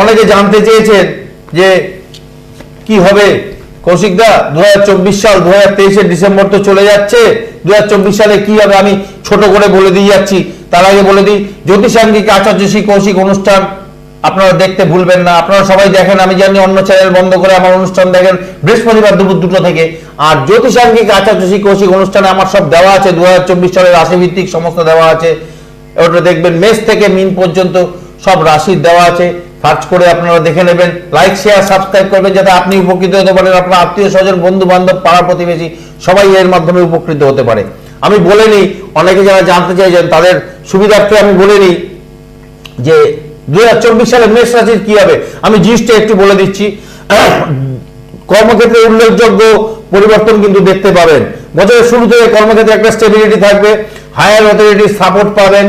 অনেকে জানতে চেয়েছেন যে কি হবে কৌশিকদা দু সাল দু হাজার ডিসেম্বর তো চলে যাচ্ছে দু হাজার চব্বিশ সালে কি হবে আমি ছোট করে বলে দিয়ে যাচ্ছি, তার আগে বলে দিই, জ্যোতিষাঙ্গিক আচার্য শ্রী কৌশিক অনুষ্ঠান আপনারা দেখতে ভুলবেন না, আপনারা সবাই দেখেন, আমি জানি অন্য চ্যানেল বন্ধ করে আমার অনুষ্ঠান দেখেন, বৃহস্পতিবার দুপুর দুটো থেকে। আর জ্যোতিষাঙ্গিক আচার্য শ্রী কৌশিক অনুষ্ঠানে আমার সব দেওয়া আছে, দুহাজার চব্বিশ সালের রাশিভিত্তিক সমস্ত দেওয়া আছে। ওটা দেখবেন, মেষ থেকে মিন পর্যন্ত সব রাশির দেওয়া আছে। সার্চ করে আপনারা দেখে নেবেন। লাইক শেয়ার সাবস্ক্রাইব করবেন যাতে আপনি উপকৃত হতে পারেন আপনার আত্মীয় স্বজন বন্ধু বান্ধব পাড়া প্রতিবেশী, সবাই এর মাধ্যমে উপকৃত হতে পারে। আমি বলে নিই, অনেকে যারা জানতে চাইছেন তাদের সুবিধার্থে আমি বলে নিই যে দুই সালে মেষ রাশির কি হবে। আমি জিনিসটা একটু বলে দিচ্ছি। কর্মক্ষেত্রে উল্লেখযোগ্য পরিবর্তন কিন্তু দেখতে পাবেন। বছরের শুরু থেকে কর্মক্ষেত্রে একটা স্টেবিলিটি থাকবে হায়ার অথরিটি সাপোর্ট পাবেন।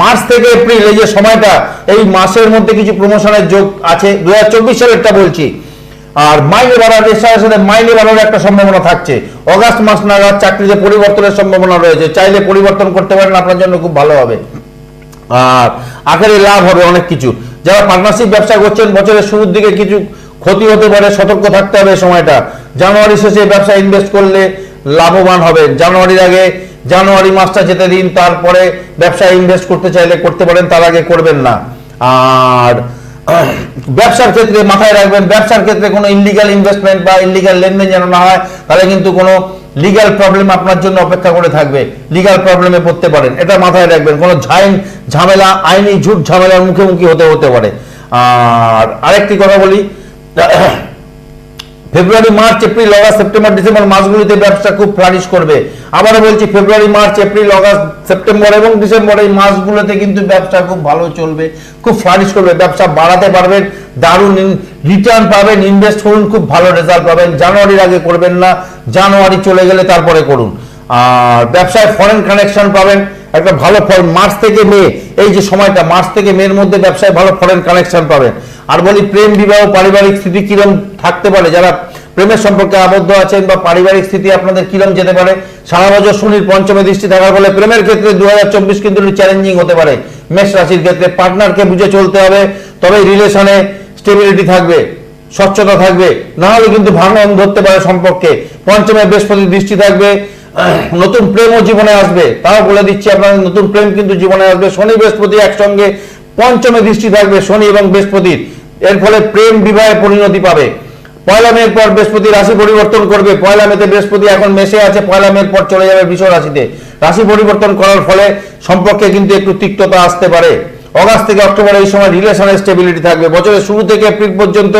মার্চ থেকে এপ্রিল, এই যে সময়টা, এই মাসের মধ্যে কিছু প্রমোশনের যোগ আছে দু হাজার চব্বিশ সালেরটা বলছি। আর মাইনে বাড়ার এর সাথে সাথে মাইনে বাড়ার একটা সম্ভাবনা থাকছে। অগাস্ট মাস নাগাদ চাকরিতে পরিবর্তনের সম্ভাবনা রয়েছে। চাইলে পরিবর্তন করতে পারেন, আপনার জন্য খুব ভালো হবে। আর আখেরে লাভ হবে অনেক কিছু। যারা পার্টনারশিপ ব্যবসা করছেন, বছরের শুরুর দিকে কিছু ক্ষতি হতে পারে, সতর্ক থাকতে হবে সময়টা। জানুয়ারি শেষে ব্যবসা ইনভেস্ট করলে লাভবান হবেন। জানুয়ারির আগে জানুয়ারি মাসটা যেতে দিন, তারপরে ব্যবসায় ইনভেস্ট করতে চাইলে করতে পারেন, তার আগে করবেন না। আর ব্যবসার ক্ষেত্রে মাথায় রাখবেন, ব্যবসার ক্ষেত্রে কোনো ইলিগাল ইনভেস্টমেন্ট বা ইলিগাল লেনদেন যেন না হয়, তাহলে কিন্তু কোনো লিগ্যাল প্রবলেম আপনার জন্য অপেক্ষা করে থাকবে। লিগ্যাল প্রবলেমে পড়তে পারেন, এটা মাথায় রাখবেন। কোনো ঝাইন, ঝামেলা, আইনি ঝুট ঝামেলার মুখোমুখি হতে হতে পারে। আর আরেকটি কথা বলি, February, March, April August September, December মাসগুলিতে ব্যবসা খুব ফ্লারিশ করবে। আবারও বলছি February March April August September এবং ডিসেম্বর এই মাসগুলোতে কিন্তু ব্যবসা খুব ভালো চলবে, খুব ফ্লারিশ করবে, ব্যবসা বাড়াতে পারবেন, দারুণ রিটার্ন পাবেন ইনভেস্ট করুন, খুব ভালো রেজাল্ট পাবেন জানুয়ারির আগে করবেন না জানুয়ারি চলে গেলে তারপরে করুন। আর ব্যবসায় ফরেন কানেকশন পাবেন, একটা ভালো ফল মার্চ থেকে মে, এই যে সময়টা মার্চ থেকে মের মধ্যে ব্যবসায় ভালো ফরেন কানেকশন পাবেন। আর বলি, প্রেম, বিবাহ, পারিবারিক স্থিতি কিরম থাকতে পারে? যারা প্রেমের সম্পর্কে আবদ্ধ আছেন বা পারিবারিক স্থিতি আপনাদের কিরম যেতে পারে? সারা বছর শনির পঞ্চমে দৃষ্টি থাকার ফলে প্রেমের ক্ষেত্রে দু হাজার চব্বিশ কিন্তু চ্যালেঞ্জিং হতে পারে। মেষ রাশির ক্ষেত্রে পার্টনারকে বুঝে চলতে হবে তবে রিলেশনে স্টেবিলিটি থাকবে, স্বচ্ছতা থাকবে। না হলে কিন্তু ভাঙন ধরতে পারে সম্পর্কে। পঞ্চমে বৃহস্পতি দৃষ্টি থাকবে নতুন প্রেমও জীবনে আসবে। তাও বলে দিচ্ছি আপনাদের, নতুন প্রেম কিন্তু জীবনে আসবে। শনি বৃহস্পতি একসঙ্গে পঞ্চমে দৃষ্টি থাকবে, শনি এবং বৃহস্পতির। এর ফলে প্রেম বিবাহে পরিণতি পাবে। পয়লা মের পর বৃহস্পতি রাশি পরিবর্তন করবে। পয়লা মেতে বৃহস্পতি এখন মেশে আছে, পয়লা মের পর চলে যাবে বৃষ রাশিতে। রাশি পরিবর্তন করার ফলে সম্পর্কে কিন্তু একটু তিক্ততা আসতে পারে। অগাস্ট থেকে অক্টোবর এই সময় রিলেশনের স্টেবিলিটি থাকবে। বছরের শুরু থেকে এপ্রিল পর্যন্ত,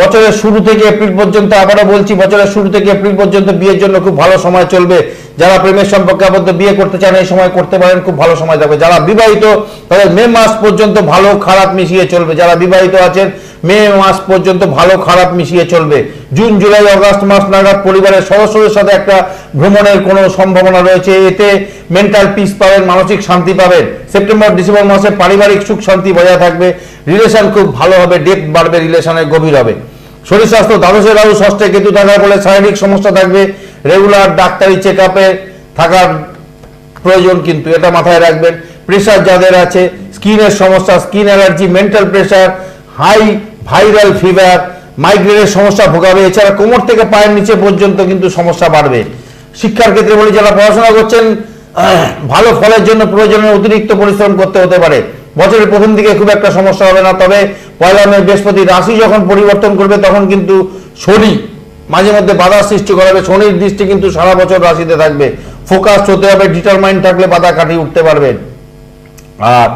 বছরের শুরু থেকে এপ্রিল পর্যন্ত, আবারও বলছি, বছরের শুরু থেকে এপ্রিল পর্যন্ত বিয়ের জন্য খুব ভালো সময় চলবে। যারা প্রেমের সম্পর্কে আবদ্ধ বিয়ে করতে চান এই সময় করতে পারেন, খুব ভালো সময় থাকবে। যারা বিবাহিত, তাদের মে মাস পর্যন্ত ভালো খারাপ মিশিয়ে চলবে। যারা বিবাহিত আছেন, মে মাস পর্যন্ত ভালো খারাপ মিশিয়ে চলবে। জুন, জুলাই আগস্ট মাস নাগাদ পরিবারের সদস্যদের সাথে একটা ভ্রমণের কোনো সম্ভাবনা রয়েছে। এতে মেন্টাল পিস পাবেন, মানসিক শান্তি পাবেন। সেপ্টেম্বর, ডিসেম্বর মাসে পারিবারিক সুখ, শান্তি বজায় থাকবে। রিলেশন খুব ভালো হবে ডেপথ বাড়বে রিলেশনের গভীর হবে। শরীর স্বাস্থ্য দ্বাদশে রাহু ষষ্ঠে কেতু থাকার ফলে শারীরিক সমস্যা থাকবে। রেগুলার ডাক্তারি চেক থাকার প্রয়োজন কিন্তু, এটা মাথায় রাখবেন। প্রেশার যাদের আছে, স্কিনের সমস্যা, skin allergy mental pressure high viral fever মাইগ্রেনের সমস্যা ভোগাবে। এছাড়া কোমর থেকে পায়ের নিচে পর্যন্ত কিন্তু সমস্যা বাড়বে। শিক্ষার ক্ষেত্রে বলি, যারা পড়াশোনা করছেন ভালো ফলের জন্য প্রয়োজনীয় অতিরিক্ত পরিশ্রম করতে হতে পারে। বছরের প্রথম দিকে খুব একটা সমস্যা হবে না, তবে পয়লা মে বৃহস্পতি রাশি যখন পরিবর্তন করবে, তখন কিন্তু শনি মাঝে মধ্যে বাধা সৃষ্টি করাবে শনির দৃষ্টি কিন্তু সারা বছর রাশিতে থাকবে। ফোকাস হতে হবে ডিটারমাইন্ড থাকলে বাধা কাটিয়ে উঠতে পারবেন। আর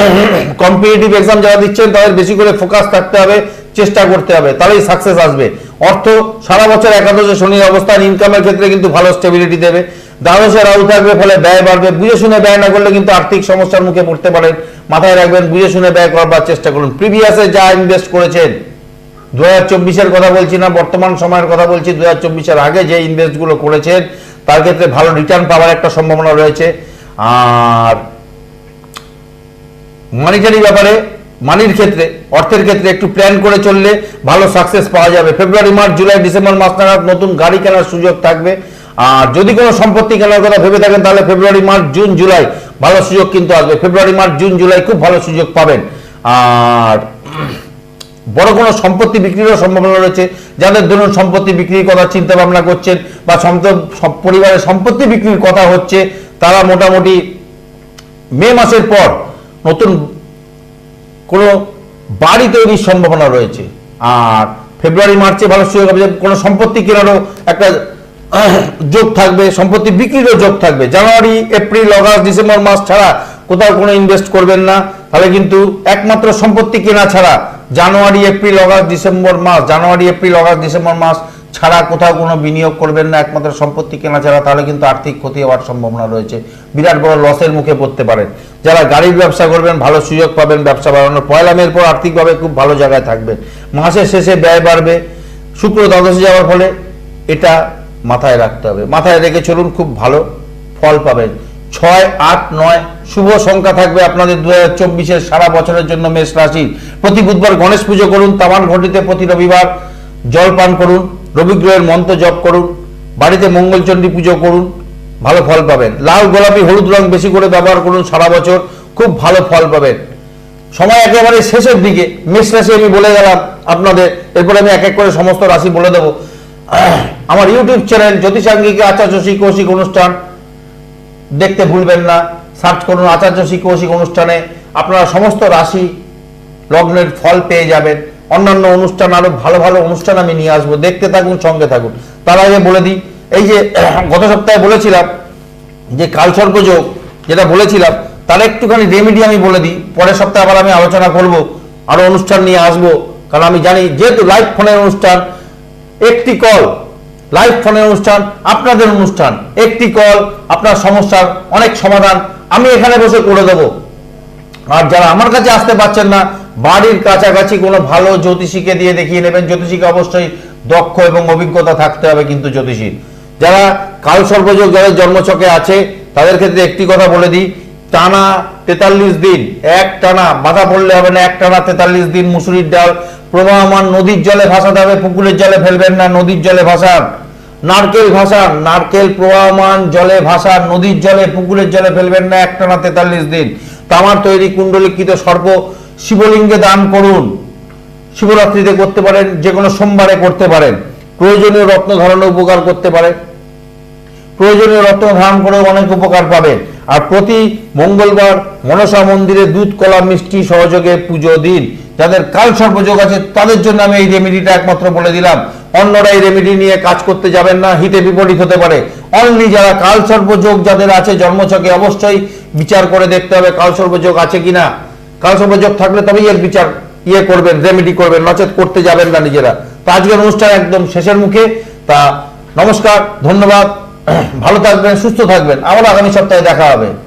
কম্পিটিটিভ এক্সাম যারা দিচ্ছেন, তাদের বেশি করে ফোকাস থাকতে হবে, চেষ্টা করতে হবে, তাহলেই সাকসেস আসবে। অর্থ, সারা বছর একাদশে শনির অবস্থান ইনকামের ক্ষেত্রে কিন্তু ভালো স্টেবিলিটি দেবে। দ্বাদশে রাহু থাকবে, ফলে ব্যয় বাড়বে। বুঝে শুনে ব্যয় না করলে কিন্তু আর্থিক সমস্যার মুখে পড়তে পারেন। মাথায় রাখবেন, বুঝে শুনে ব্যয় করবার চেষ্টা করুন। প্রিভিয়াসে যা ইনভেস্ট করেছেন দু হাজার কথা বলছি না, বর্তমান সময়ের কথা বলছি দু হাজার আগে যে ইনভেস্টগুলো করেছেন, তার ক্ষেত্রে ভালো রিটার্ন পাওয়ার একটা সম্ভাবনা রয়েছে। আর মানিটারি ব্যাপারে মানির ক্ষেত্রে, অর্থের ক্ষেত্রে একটু প্ল্যান করে চললে ভালো সাকসেস পাওয়া যাবে। ফেব্রুয়ারি মার্চ জুলাই ডিসেম্বর মাস নাগাদ নতুন গাড়ি কেনার সুযোগ থাকবে। আর যদি কোনো সম্পত্তি কেনার কথা ভেবে থাকেন, তাহলে ফেব্রুয়ারি মার্চ জুন জুলাই ভালো সুযোগ কিন্তু আসবে। ফেব্রুয়ারি মার্চ জুন জুলাই খুব ভালো সুযোগ পাবেন। আর বড় কোনো সম্পত্তি বিক্রিরও সম্ভাবনা রয়েছে। যাদের ধরুন সম্পত্তি বিক্রির কথা চিন্তা ভাবনা করছেন বা পরিবারের সম্পত্তি বিক্রির কথা হচ্ছে, তারা মোটামুটি মে মাসের পর নতুন কোনো বাড়ি তৈরির সম্ভাবনা রয়েছে। আর ফেব্রুয়ারি, মার্চে ভালো সুযোগ হবে কোনো সম্পত্তি কেনারও একটা যোগ থাকবে, সম্পত্তি বিক্রিরও যোগ থাকবে। জানুয়ারি, এপ্রিল আগস্ট ডিসেম্বর মাস ছাড়া কোথাও কোনো ইনভেস্ট করবেন না। তাহলে কিন্তু একমাত্র সম্পত্তি কেনা ছাড়া জানুয়ারি, এপ্রিল আগস্ট ডিসেম্বর মাস, জানুয়ারি, এপ্রিল আগস্ট ডিসেম্বর মাস ছাড়া কোথাও কোনো বিনিয়োগ করবেন না, একমাত্র সম্পত্তি কেনা ছাড়া, তাহলে কিন্তু আর্থিক ক্ষতি হওয়ার সম্ভাবনা রয়েছে। বিরাট বড় লসের মুখে পড়তে পারেন। যারা গাড়ির ব্যবসা করবেন, ভালো সুযোগ পাবেন, ব্যবসা বাড়ানোর পয়লা মের পর আর্থিকভাবে খুব ভালো জায়গায় থাকবেন। মাসের শেষে ব্যয় বাড়বে, শুক্র দ্বাদশে যাওয়ার ফলে এটা মাথায় রাখতে হবে। মাথায় রেখে চলুন, খুব ভালো ফল পাবেন। ছয় আট নয় শুভ সংখ্যা থাকবে আপনাদের দু হাজার সারা বছরের জন্য মেষ রাশি। প্রতি বুধবার গণেশ পুজো করুন তামান ঘটিতে প্রতি রবিবার জল পান করুন রবিগ্রহের মন্ত্র জপ করুন, বাড়িতে মঙ্গলচণ্ডী পুজো করুন, ভালো ফল পাবেন। লাল, গোলাপি, হলুদ রং বেশি করে ব্যবহার করুন সারা বছর, খুব ভালো ফল পাবেন। সময় একেবারে শেষের দিকে, মেষ রাশি আমি বলে গেলাম আপনাদের, এরপরে আমি এক এক করে সমস্ত রাশি বলে দেবো। আমার ইউটিউব চ্যানেল জ্যোতিষাঙ্গিকে, আচার্য শ্রী কৌশিক অনুষ্ঠান দেখতে ভুলবেন না। সার্চ করুন আচার্য শ্রী কৌশিক অনুষ্ঠানে। আপনারা সমস্ত রাশি লগ্নের ফল পেয়ে যাবেন। অন্যান্য অনুষ্ঠান আরও ভালো ভালো অনুষ্ঠান আমি নিয়ে আসব। দেখতে থাকুন, সঙ্গে থাকুন। তার আগে বলে দিই, এই যে গত সপ্তাহে বলেছিলাম যে কালসর্পযোগ যেটা বলেছিলাম, তার একটুখানি রেমেডি আমি বলে দিই। পরের সপ্তাহে আবার আমি আলোচনা করব, আরও অনুষ্ঠান নিয়ে আসব। কারণ আমি জানি, যেহেতু লাইভ ফোনের অনুষ্ঠান, একটি কল লাইভ ফোনের অনুষ্ঠান, আপনাদের অনুষ্ঠান। একটি কল, আপনার সমস্যার অনেক সমাধান। আমি এখানে বসে করে দেবো। আর যারা আমার কাছে আসতে পারছেন না, বাড়ির কাছাকাছি কোনো ভালো জ্যোতিষীকে দিয়ে দেখিয়ে নেবেন। জ্যোতিষীকে অবশ্যই দক্ষ এবং অভিজ্ঞতা থাকতে হবে কিন্তু জ্যোতিষীর। যারা কাল সর্বযোগ যাদের জন্মছকে আছে, তাদের ক্ষেত্রে একটি কথা বলে দিই। টানা তেতাল্লিশ দিন, এক টানা, বাধা পড়লে হবে না, এক টানা তেতাল্লিশ দিন মুসুরির ডাল। প্রবাহমান নদীর জলে ভাসাতে হবে, পুকুরের জলে ফেলবেন না, নদীর জলে ভাসান। নারকেল ভাসান, নারকেল প্রবাহমান জলে ভাসান, নদীর জলে, পুকুরের জলে ফেলবেন না একটানা তেতাল্লিশ দিন। তামার তৈরি কুণ্ডলিখিত সর্ব শিবলিঙ্গে দান করুন। শিবরাত্রিতে করতে পারেন যে কোনো সোমবারে করতে পারেন। প্রয়োজনীয় রত্ন ধারণে উপকার করতে পারে। প্রয়োজনীয় রত্ন ধারণ করেও অনেক উপকার পাবে। আর প্রতি মঙ্গলবার মনসা মন্দিরে দুধ, কলা, মিষ্টি সহযোগে পুজো দিন। যাদের কাল সর্বযোগ আছে, তাদের জন্য আমি এই রেমেডিটা একমাত্র বলে দিলাম। অন্যরা এই রেমেডি নিয়ে কাজ করতে যাবেন না, হিতে বিপরীত হতে পারে। অনলি যারা কাল সর্বযোগ যাদের আছে, জন্মছকে অবশ্যই বিচার করে দেখতে হবে কাল সর্বযোগ আছে কিনা। কাল সর্বযোগ থাকলে তবেই এর বিচার ইয়ে করবেন রেমেডি করবেন, নচেত করতে যাবেন না নিজেরা। তো আজকের অনুষ্ঠান একদম শেষের মুখে। তা নমস্কার, ধন্যবাদ। ভালো থাকবেন, সুস্থ থাকবেন। আবার আগামী সপ্তাহে দেখা হবে।